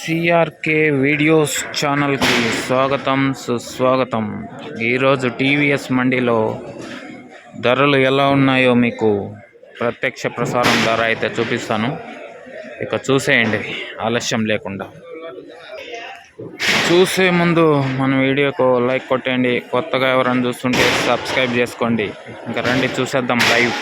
CRK videos ఛానల్కి స్వాగతం సుస్వాగతం. ఈరోజు టీవీఎస్ మండీలో ధరలు ఎలా ఉన్నాయో మీకు ప్రత్యక్ష ప్రసారం ధర అయితే చూపిస్తాను. ఇక చూసేయండి ఆలస్యం లేకుండా. చూసే ముందు మన వీడియోకు లైక్ కొట్టండి కొత్తగా ఎవరైనా చూస్తుంటే సబ్స్క్రైబ్ చేసుకోండి. ఇంకా రండి చూసేద్దాం లైవ్.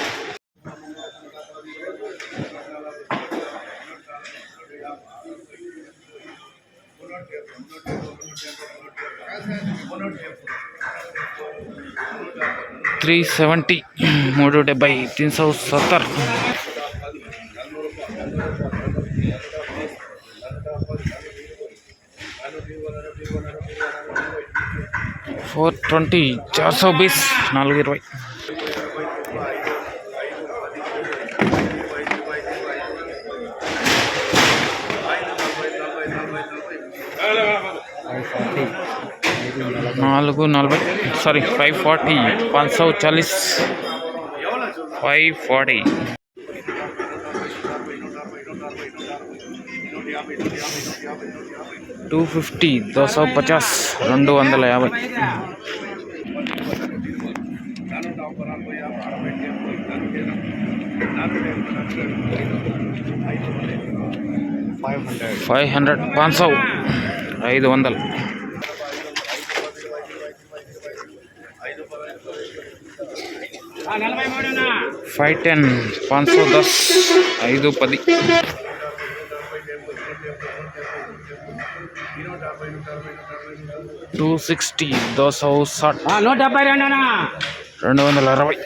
త్రీ సెవెంటీ మూడు డెబ్బై తిన్ సౌ సత్తర్. ఫోర్ ట్వంటీ చార్ సౌ బీస్ నాలుగు ఇరవై. నాలుగు నలభై సారీ ఫైవ్ ఫార్టీ పాంచ్ సौ चालीस ఫైవ్ ఫార్టీ టూ ఫిఫ్టీ దో సౌ పచాస్ రెండు వందల యాభై. ఫైవ్ హండ్రెడ్ పాన్సౌ ఐదు వందలు. ఫైవ్ టెన్ పాన్సౌ దస్ ఐదు పది. టూ సిక్స్టీ దోసౌ సాట్ నూట డెబ్బై రెండు వందల అరవై.